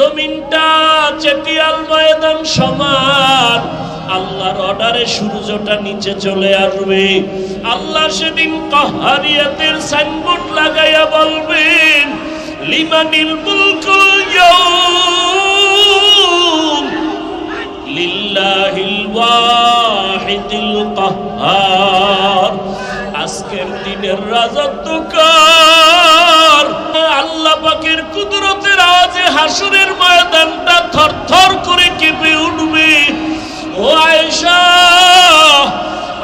জমিনটা চেটিয়াল ময়দান সমান। আল্লাহর অর্ডারে সূর্যটা নিচে চলে আসবে। আল্লাহ সেদিন কাহারিয়াতের সাইনবোর্ড লাগাইয়া বলবেন লিমানিল মুলকুল ইয়াউম, লিল্লাহিল ওয়াহিদিল কাহ্হার আজকের দিনের রাজত্ব কার আল্লাহ পাকের কুদরতের আওয়াজে হাসুরের ময়দানটা থরথর করে কেঁপে উঠবে। ও আয়েশা,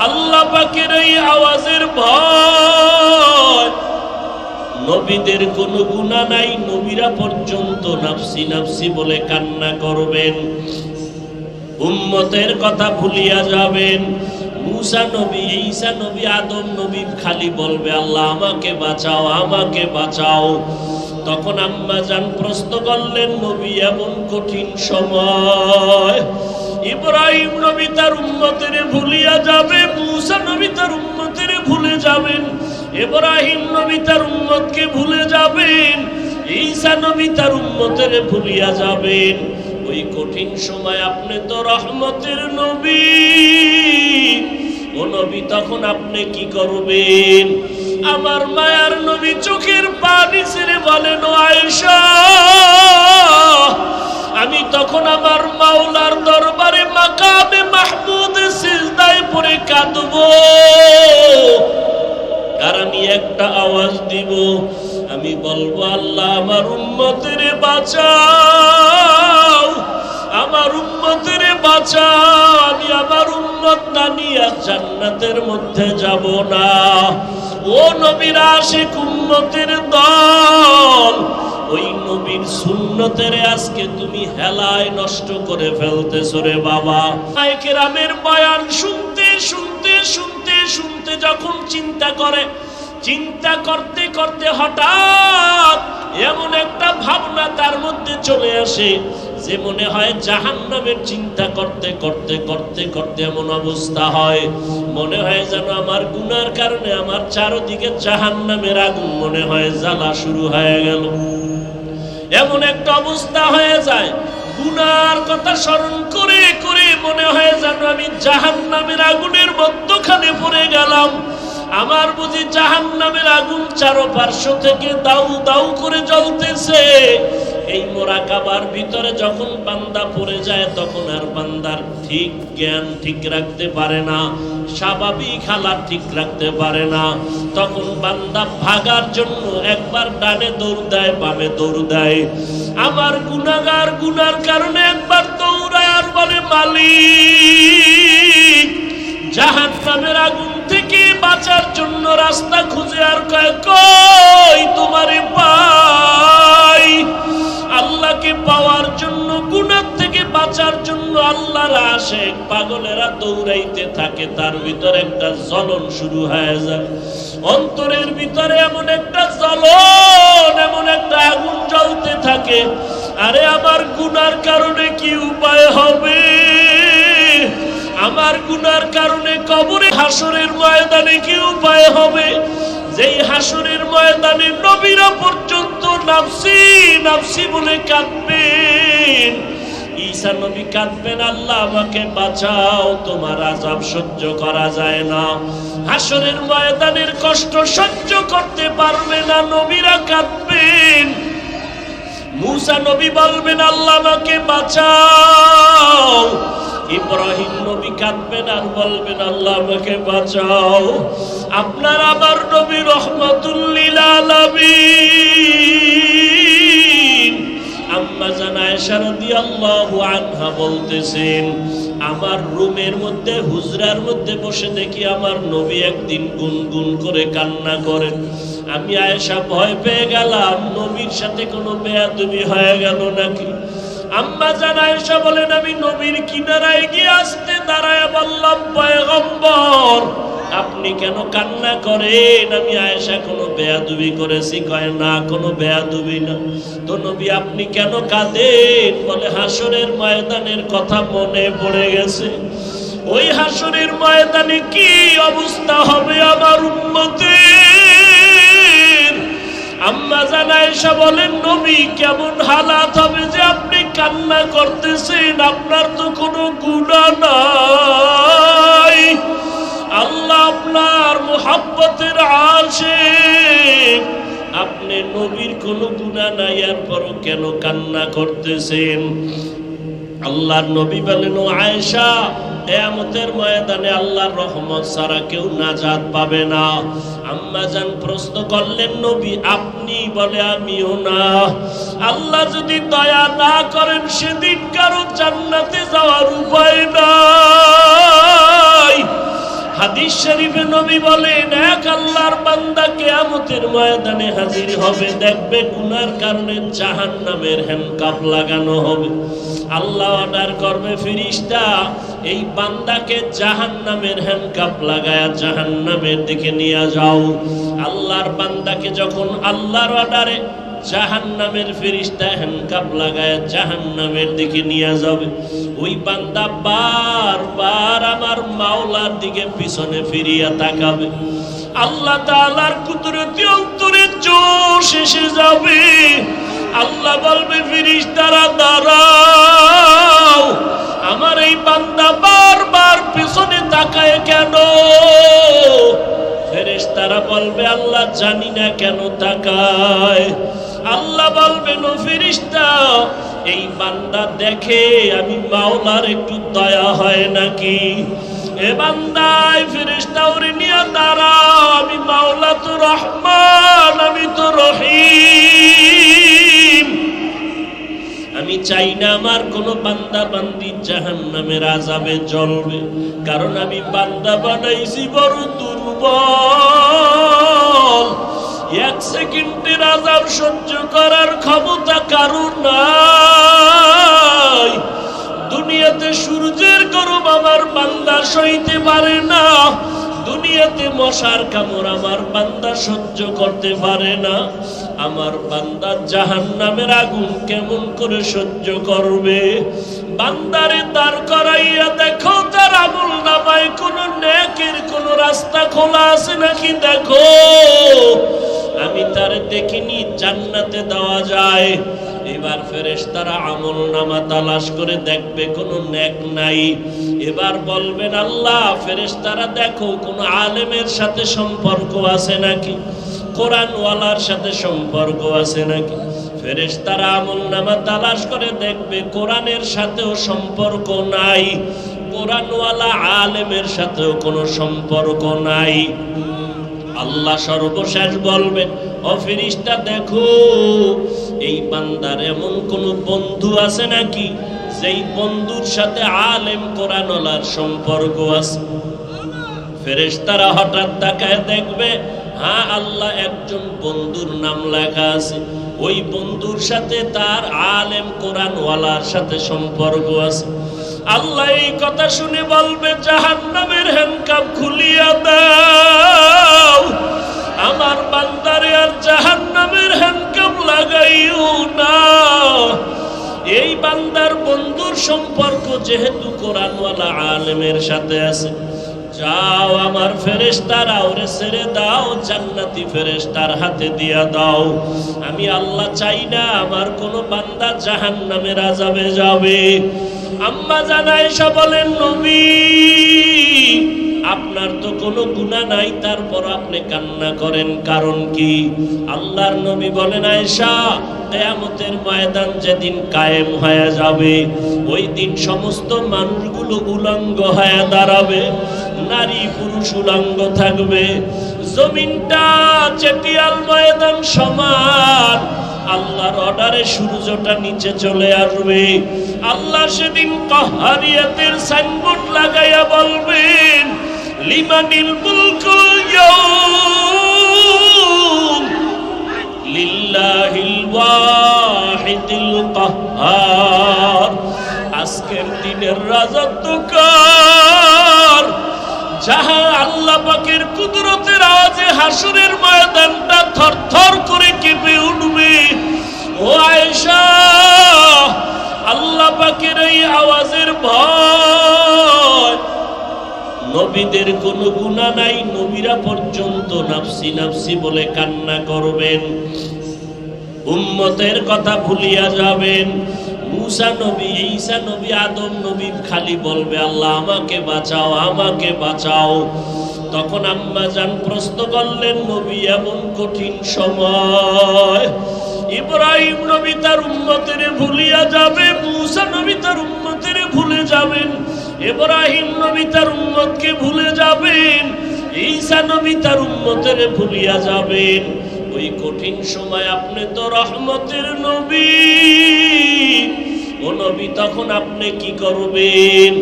আল্লাহ পাকের এই আওয়াজের ভয়। নবীদের কোনো গুণা নাই, নবীরা পর্যন্ত নাফসি নাফসি বলে কান্না করবেন। উম্মতের কথা ভুলিয়া যাবেন। মুসা নবী, ঈসা নবী, আদম নবী খালি বলবে, আল্লাহ, আমাকে বাঁচাও আমাকে বাঁচাও। তখন আম্মা জান প্রশ্ন করলেন, নবী, এমন কঠিন সময়। ইব্রাহিম নবী তার উম্মতের ভুলিয়া যাবে, মুসা নবী তার উম্মতের ভুলে যাবেন, ইব্রাহিম নবী তার উম্মতকে ভুলে যাবেন, ঈসা নবী তার উম্মতের ভুলিয়া যাবেন। ওই কঠিন সময় আপনি তো রহমতের নবী। ও নবী, তখন আপনি কি করবেন? আমার মায়ার নবী চোখের পানি ছেড়ে বলেন, ও আয়েশা, আমি তখন আমার মাওলার দরবারে মাকামে মাহমুদ সিজদায় পড়ে কাঁদবো। আর আমি একটা আওয়াজ দিব। আমি বলব, আল্লাহ আমার উম্মতের বাঁচাও। আমার উম্মতের বাঁচাও। আমি আমার উম্মত না নিয়ে জান্নাতের মধ্যে যাব না। ও নবীর আশিক উম্মতের দল, ওই নবীর সুন্নতের আজকে তুমি হেলায় নষ্ট করে ফেলতেছো রে বাবা। কেরামের বয়ান শুনতে শুনতে শুনতে শুনতে যখন চিন্তা করে চিন্তা করতে করতে হঠাৎ এমন একটা ভাবনা তার মধ্যে চলে আসে যে মনে হয় জাহান নামের চিন্তা করতে করতে করতে করতে এমন অবস্থা হয়। মনে হয় যেন আমার গুনার কারণে আমার চারদিকে জাহান নামের আগুন মনে হয় জ্বালা শুরু হয়ে গেল। এমন একটা অবস্থা হয়ে যায়। গুনার কথা স্মরণ করে করে মনে হয় যেন আমি জাহান নামের আগুনের মধ্যখানে পড়ে গেলাম। আমার বুঝি জাহান নামের আগুন চারো পার্শ্ব থেকে দাউ দাউ করে জ্বলতেছে। এই মোরাকাবার ভিতরে যখন বান্দা পড়ে যায়, তখন আর বান্দার ঠিক জ্ঞান ঠিক রাখতে পারে না, স্বাভাবিক হালাত ঠিক রাখতে পারে না। তখন বান্দা ভাগার জন্য একবার ডানে দৌড় দেয়, বামে দৌড় দেয়। আমার গুনাগার গুনার কারণে একবার দৌড়ায় আর বলে, মালিক জাহান নামের আগুন রাস্তা খুঁজে আর কয়, কই তোমারে পাই? আল্লাহকে পাওয়ার জন্য গুনার থেকে বাঁচার জন্য আল্লাহর আসে পাগলেরা দৌড়াইতে থাকে। তার ভিতরে একটা জ্বলন শুরু হয়ে যায়। অন্তরের ভিতরে এমন একটা জ্বলন, এমন একটা আগুন জ্বলতে থাকে। আরে আমার গুনার কারণে কি উপায় হবে? আমার গুনার কারণে কবরে হাসরের ময়দানে কি উপায় হবে? যেই হাসরের ময়দানে নবীরা পর্যন্ত নাফসি নাফসি বলে কাঁদবেন। ঈসা নবী কাঁদবেন, আল্লাহ আমাকে বাঁচাও, তোমার আজাব সহ্য করা যায় না। হাসরের ময়দানের কষ্ট সহ্য করতে পারবে না, নবীরা কাঁদবেন। মুসা নবী বলবেন, আল্লাহ আমাকে বাঁচাও। ইব্রাহিম নবী কাঁদবেন আর বলবেন, আল্লাহ আমাকে বাঁচাও। আপনার আমার নবী রহমতুল্লিল আম্মা জানায় শারদি আল্লাহু আনহা বলতেছেন, আমার রুমের মধ্যে, হুজরার মধ্যে বসে দেখি আমার নবী একদিন গুনগুন করে কান্না করেন। আমি আয়েশা ভয় পেয়ে গেলাম, নবীর সাথে কোনো বেয়াদবি হয়ে গেল নাকি? আম্মা জান আয়েশা বলেন আমি নবীর কিনারায় গিয়ে আসতে দাঁড়ায় বললাম, পয়গম্বর, আপনি কেন কান্না করেন? আমি আয়েশা কোনো বেয়াদুবি করেছি, কয় না, কোনো বেয়াদুবি না। তো নবী, আপনি কেন কাঁদেন? বলে, হাসরের ময়দানের কথা মনে পড়ে গেছে। ওই হাসরের ময়দানে কি অবস্থা হবে আমার উন্মতের আম্মা জানাইসা বলেন নবী, কেমন হালাত হবে যে কান্না করতেছেন, আপনার তো কোনো গুণা নাই। আল্লাহ আপনার মোহাব্বতের আসে আপনি নবীর কোনো গুণা নাই, এরপরও কেন কান্না করতেছেন? আল্লাহর নবী বলেন আয়েশা কেয়ামতের ময়দানে আল্লাহর রহমত ছাড়া কেউ নাজাত পাবে না। আম্মা জান প্রশ্ন করলেন, নবী, আপনি বলে আমিও না। আল্লাহ যদি দয়া না করেন, সেদিন কারও জান্নাতে যাওয়ার উপায় নাই। হাদিস শরীফে নবী বলেন, এক আল্লাহর বান্দা কেয়ামতের ময়দানে হাজির হবে। দেখবে গুনার কারণে জাহান নামের লাগানো হবে। আল্লাহ অর্ডার করবে, ফিরিস্তা এই বান্দাকে জাহান নামের হ্যান্ডকাপ লাগায়া জাহান নামের দিকে নিয়ে যাও। আল্লাহর বান্দাকে যখন আল্লাহর অর্ডারে জাহান নামের ফেরিস্তা হ্যান্ডকাপ লাগায় জাহান নামের দিকে নিয়ে যাবে, ওই বান্দা বারবার আমার মাওলার দিকে পিছনে ফিরিয়া তাকাবে। আল্লাহ তাআলার কুদরতি অন্তরে জোশ এসে যাবে। আল্লাহ বলবে, ফিরিস্তারা, দাঁড়াও। আমার এই বান্দা বারবার পিছনে তাকায় কেন? ফেরেশতারা বলবে, আল্লাহ জানি না কেন তাকায়। আল্লাহ বলবেন, ও ফেরিস্তা এই বান্দা দেখে আমি মাওলার একটু দয়া হয় নাকি? এ বান্দায় ফেরিস্তা ওরে নিয়ে দাঁড়াও, আমি মাওলা তো রহমান, আমি তো রহিম। আমি চাই না আমার কোনো বান্দা বান্দি জাহান নামের আজাবে জ্বলবে। কারণ আমি বান্দা বানাইছি বড় দুর্বল। এক সেকেন্ডের আজাব সহ্য করার ক্ষমতা কারণ নাই। দুনিয়াতে সূর্যের গরম আমার বান্দা সইতে পারে না। দুনিয়াতে মশার কামড় আমার বান্দা সহ্য করতে পারে না। আমার বান্দা জাহান নামের আগুন কেমন করে সহ্য করবে? বান্দারে দাঁড় করাইয়া দেখো তার আমল নামায় কোনো নেকের কোনো রাস্তা খোলা আছে নাকি দেখো? আমি তার দেখিনি, জান্নাতে দেওয়া যায়। এবার ফেরেশ তারা আমল নামা তালাশ করে দেখবে কোনো নেক নাই। এবার বলবেন, আল্লাহ ফেরেশ তারা দেখো কোনো আলেমের সাথে সম্পর্ক আছে নাকি? কোরআনওয়ালার সাথে সম্পর্ক আছে নাকি? ফেরেশ তারা আমল নামা তালাশ করে দেখবে কোরআনের সাথেও সম্পর্ক নাই। কোরআনওয়ালা আলেমের সাথেও কোনো সম্পর্ক নাই। আল্লাহ সর্বশেষ বলবেন ও ফিরিস্তা দেখো, এই বান্দার এমন কোন বন্ধু আছে নাকি, যেই বন্ধুর সাথে আলেম কোরআনলার সম্পর্ক আছে? ফেরেশতারা হঠাৎ তাকায় দেখবে হ্যাঁ আল্লাহ একজন বন্ধুর নাম লেখা আছে। ওই বন্ধুর সাথে তার আলেম কোরআনওয়ালার সাথে সম্পর্ক আছে। আল্লাহ এই কথা শুনে বলবে জাহান নামের হ্যান্ডকাপ খুলিয়া দাও। আমার বান্দারে আর জাহান নামের হ্যান্ডকাপ লাগাইও না। এই বান্দার বন্ধুর সম্পর্ক যেহেতু কোরআনওয়ালা আলেমের সাথে আছে। যাও আমার ফেরেশতারা ওরে ছেড়ে দাও, জান্নাতি ফেরেশতার হাতে দিয়া দাও। আমি আল্লাহ চাই না আমার কোনো বান্দা জাহান নামের আজাবে যাবে। আম্মা জানাইসা বলেন, নবী, আপনার তো কোনো গুণা নাই, তারপর আপনি কান্না করেন, কারণ কি? আল্লাহর নবী বলেন, আয়েশা, কেয়ামতের ময়দান যেদিন কায়েম হয়ে যাবে, ওই দিন সমস্ত মানুষগুলো উলঙ্গ হয়ে দাঁড়াবে। নারী পুরুষ উলঙ্গ থাকবে। জমিনটা চেটিয়াল ময়দান সমান। আল্লাহর অর্ডারে সূর্যটা নিচে চলে আসবে। আল্লাহ সেদিন কহারিয়াতের সাইনবোর্ড লাগাইয়া বলবেন লিমানিল মুলকুল লিল্লাহিল ওয়াহিদিল কাহ্হার আজকের দিনের রাজত্ব কার যাহা আল্লাহ কুদরতের আওয়াজে হাসুরের ময়দানটা থরথর করে কেঁপে উঠবে। ও আয়েশা, আল্লাহ এই আওয়াজের ভয়, নবীদের কোনো গুণা নাই, নবীরা পর্যন্ত নাফসি নাফসি বলে কান্না করবেন। উম্মতের কথা ভুলিয়া যাবেন। মুসা নবী, ঈসা নবী, আদম নবী খালি বলবে, আল্লাহ, আমাকে বাঁচাও আমাকে বাঁচাও। তখন আম্মা জান প্রশ্ন করলেন, নবী, এমন কঠিন সময়। ইব্রাহিম নবী তার উম্মতের ভুলিয়া যাবে, মুসা নবী তার উম্মতের ভুলে যাবেন, ইব্রাহিম নবী তার উম্মতকে ভুলে যাবেন, ঈসা নবী তার উম্মতের ভুলিয়া যাবেন। ওই কঠিন সময় আপনি তো রহমতের নবী। ও নবী, তখন আপনি কি করবেন?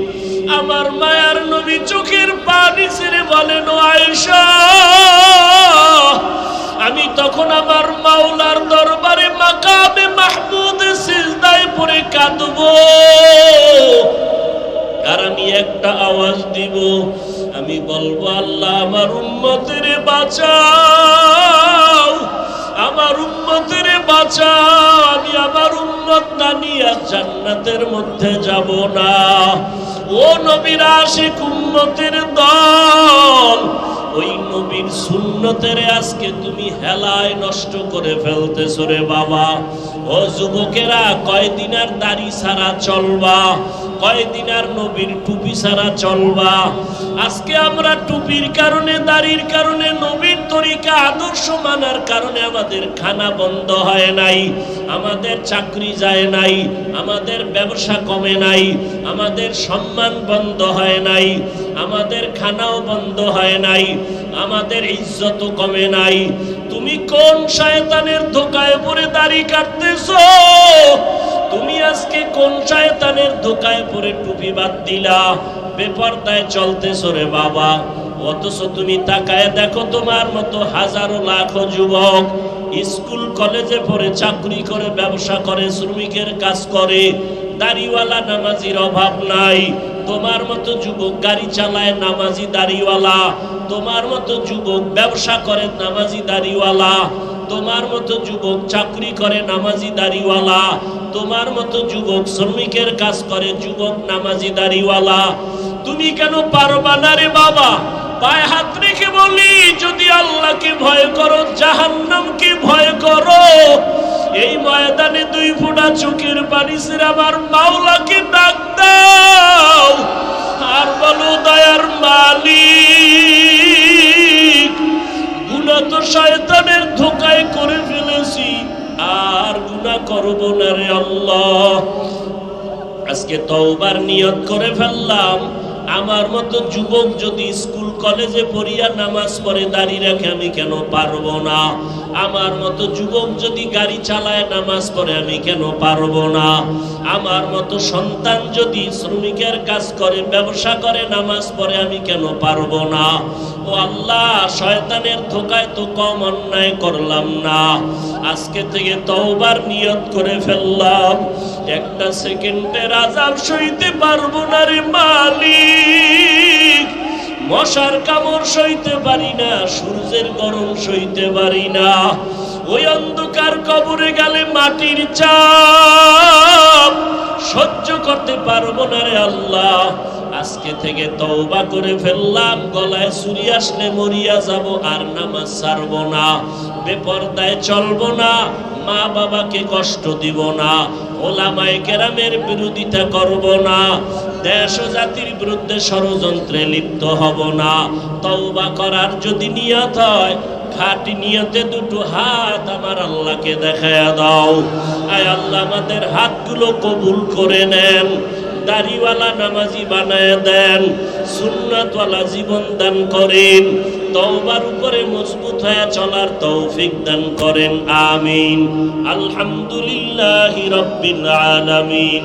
আমার মায়ার নবী চোখের পানি ছেড়ে বলেন, ও আয়েশা, আমি তখন আমার মাওলার দরবারে মাকামে মাহমুদ সিজদায় পড়ে কাঁদবো। আর আমি একটা আওয়াজ দিব, আমি বলব, আল্লাহ আমার উম্মতের বাঁচাও। আমার উম্মতের বাঁচা আমি আমার উম্মত না নিয়ে জান্নাতের মধ্যে যাব না। ও নবীর আশিক উম্মতের দল, ওই নবীর সুন্নতের আজকে তুমি হেলায় নষ্ট করে ফেলতেছো রে বাবা। ও যুবকেরা কয়দিন আর দাড়ি ছাড়া চলবা? কয়দিন আর নবীর টুপি ছাড়া চলবা? আজকে আমরা টুপির কারণে, দাড়ির কারণে, নবীর তরিকা, আদর্শ মানার কারণে আমাদের খানা বন্ধ হয় নাই, আমাদের চাকরি যায় নাই, আমাদের ব্যবসা কমে নাই, আমাদের সম্মান বন্ধ হয় নাই, আমাদের খানাও বন্ধ হয় নাই, আমাদের ইজ্জত কমে নাই। তুমি কোন শয়তানের ধোকায় পড়ে দাড়ি কাটতেছো? তুমি আজকে কোন শয়তানের ধোকায় পরে টুপি বাদ দিলা? বেপরদায় চলতেছো রে বাবা। অথচ তুমি তাকায় দেখো তোমার মতো হাজারো লাখো যুবক স্কুল, কলেজে পড়ে চাকরি করে, ব্যবসা করে, শ্রমিকের কাজ করে। দাড়িওয়ালা নামাজির অভাব নাই। তোমার মতো যুবক গাড়ি চালায়, নামাজি দাড়িওয়ালা। তোমার মতো যুবক ব্যবসা করে, নামাজি দাড়িওয়ালা। তোমার মতো যুবক চাকরি করে, নামাজি দাড়িওয়ালা। তোমার মতো যুবক শ্রমিকের কাজ করে, যুবক নামাজি দাড়িওয়ালা। তুমি কেন পারবা না রে বাবা? পায়ে হাত রেখে বলি, যদি আল্লাহকে ভয় করো, জাহান্নামকে ভয় করো। এই ময়দানে দুই ফোঁটা চোখের পানি আমার মাওলাকে ডাক দাও। আর বলো, দয়ার মালিক গুণা তো শয়তানের ধোকায় করে ফেলেছি। আর গুণা করব না রে আল্লাহ। আজকে তওবার নিয়ত করে ফেললাম। আমার মতো যুবক যদি স্কুল, কলেজে পড়িয়া নামাজ পড়ে দাঁড়িয়ে রাখে, আমি কেন পারব না? আমার মতো যুবক যদি গাড়ি চালায়, নামাজ পড়ে, আমি কেন পারব না? আমার মতো সন্তান যদি শ্রমিকের কাজ করে, ব্যবসা করে, নামাজ পড়ে, আমি কেন পারব না? ও আল্লাহ, শয়তানের ধোকায় তো কম অন্যায় করলাম না। আজকে থেকে তওবার নিয়ত করে ফেললাম। একটা সেকেন্ডের আজাব সইতে পারব না রে মালিক। মশার কামড় সইতে পারি না, সূর্যের গরম সইতে পারি না। ওই অন্ধকার কবরে গেলে মাটির চাপ সহ্য করতে পারব না রে আল্লাহ। আজকে থেকে তওবা করে ফেললাম, গলায় ছুরি আসলে মরিয়া যাব, আর নামাজ ছাড়বো না। বেপরদায় চলবো না, মা বাবাকে কষ্ট দিব না, ওলামায়ে কেরামের বিরোধিতা করব না, দেশ ও জাতির বিরুদ্ধে ষড়যন্ত্রে লিপ্ত হব না। তওবা করার যদি নিয়ত হয়, খাটি নিয়তে দুটো হাত আমার আল্লাহকে দেখায়া দাও। আয় আল্লাহ, আমাদের হাতগুলো কবুল করে নেন। দাড়িওয়ালা নামাজি বানায় দেন, সুন্নাতওয়ালা জীবন দান করেন, তওবার উপরে মজবুত হয়ে চলার তৌফিক দান করেন, আমিন। আলহামদুলিল্লাহি রাব্বিল আলামিন।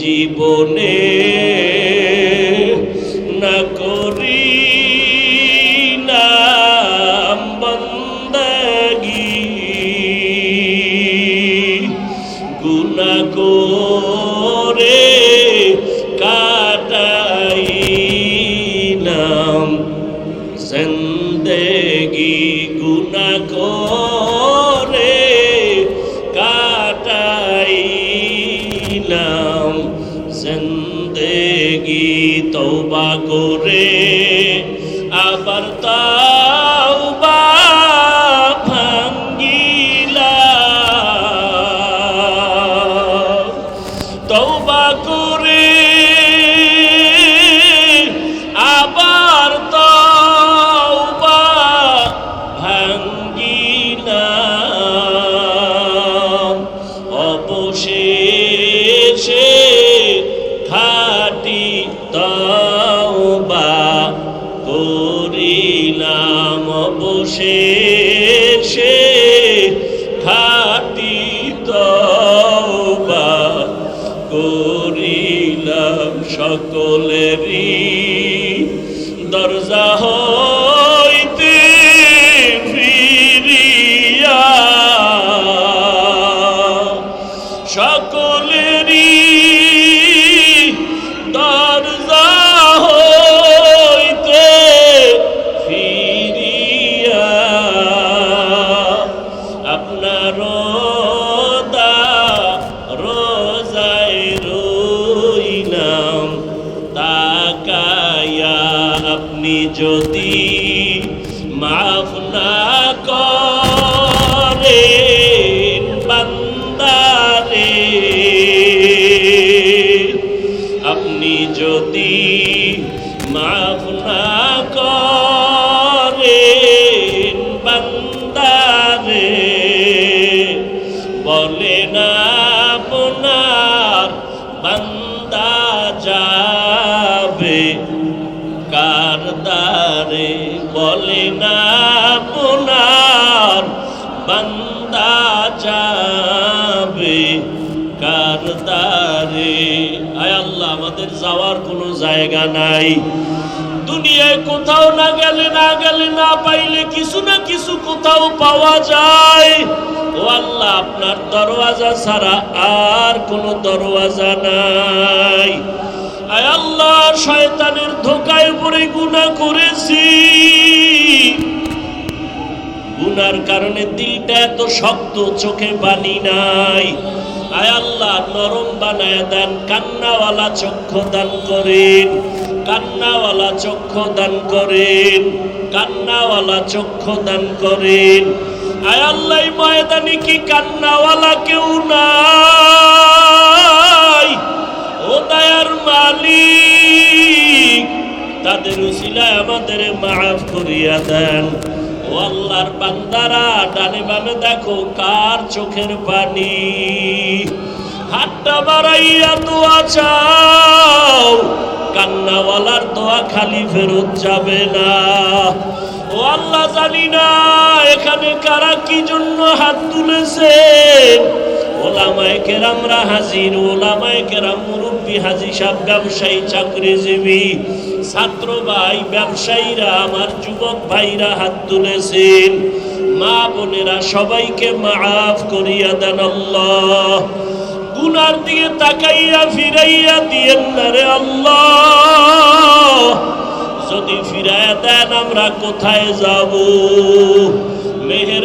জীবনে না করি নাম বন্দগি। যদি মাফ জায়গা নাই। দুনিয়ায় কোথাও না গেলে না গেলে না পাইলে কিছু না কিছু কোথাও পাওয়া যায়। ও আল্লাহ, আপনার দরওয়াজা ছাড়া আর কোনো দরওয়াজা নাই। আল্লাহ, শয়তানের ধোকায় পড়ে গুণা করেছি। গুনার কারণে দিলটা এত শক্ত, চোখে পানি নাই। আয় আল্লাহ, নরম বানায় দেন, কান্নাওয়ালা চক্ষু দান করেন, কান্নাওয়ালা চক্ষু দান করেন, কান্নাওয়ালা চক্ষু দান করেন। আয় আল্লাহ ময়দানে কি কান্নাওয়ালা কেউ নাই? ও দয়ার মালিক, তাদের উসিলায় আমাদের মাফ করিয়া দেন। আল্লাহর বান্দারা, ডানে বামে দেখো কার চোখের পানি। হাতটা বাড়াইয়া দোয়া চাও, কান্নাওয়ালার দোয়া খালি ফেরত যাবে না। ও আল্লাহ জানি না এখানে কারা কি জন্য হাত তুলেছেন। ওলামায় কেরামরা হাজির, ওলামায় কেরাম মুরব্বী হাজি সাহেব, ব্যবসায়ী, চাকরিজীবী, ছাত্র ভাই, ব্যবসায়ীরা, আমার যুবক ভাইরা হাত তুলেছেন। মা বোনেরা সবাইকে মাফ করিয়া দেন আল্লাহ। গুনার দিকে তাকাইয়া ফিরাইয়া দিয়েন না রে আল্লাহ। যদি ফিরাইয়া দেন, আমরা কোথায় যাব? মেহের